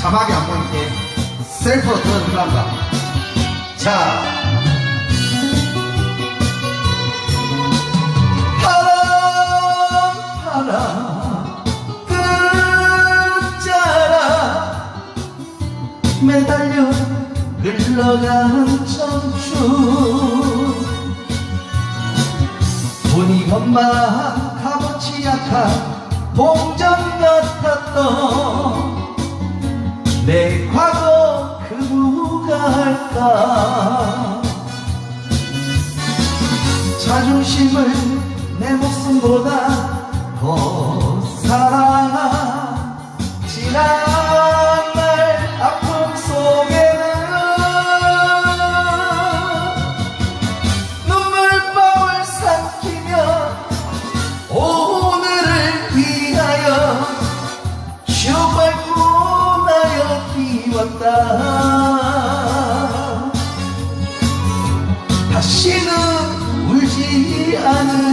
자막이 안 보이게 셀프로. 자. 바람, 바람, 끝자락 매달려 흘러간 청춘 돈이 것만 값어치 약한 동전 같았던 할까? 자존심을 내 목숨보다 더 사랑한 지난 날 아픔 속에는 눈물방울 삼키며 오늘을 위하여 슈발고 나여 비웠다 다시는 울지 않으리